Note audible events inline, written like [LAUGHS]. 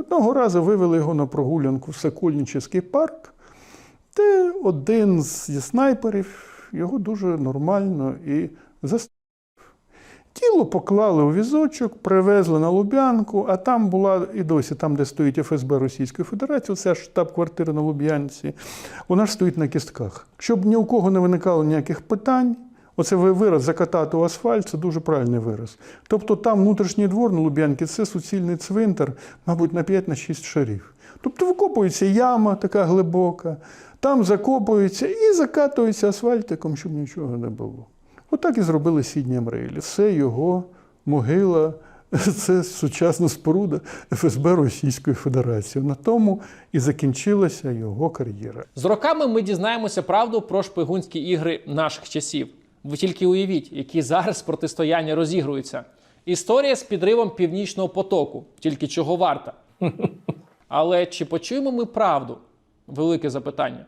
Одного разу вивели його на прогулянку в Сокольнический парк, де один зі снайперів його дуже нормально і застрелив. Тіло поклали у візочок, привезли на Лубянку, а там була і досі, там, де стоїть ФСБ Російської Федерації, це штаб-квартира на Луб'янці, вона ж стоїть на кістках. Щоб ні у кого не виникало ніяких питань, оце ви- вираз закатати у асфальт це дуже правильний вираз. Тобто там внутрішній двор на Луб'янці це суцільний цвинтар, мабуть, на 5 на 6 шарів. Тобто викопується яма така глибока, там закопується і закатується асфальтиком, щоб нічого не було. Отак і зробили Сідні Мрейлі. Це його могила, [LAUGHS] це сучасна споруда ФСБ Російської Федерації. На тому і закінчилася його кар'єра. З роками ми дізнаємося правду про шпигунські ігри наших часів. Ви тільки уявіть, які зараз протистояння розігруються. Історія з підривом північного потоку, тільки чого варта. [LAUGHS] Але чи почуємо ми правду? Велике запитання.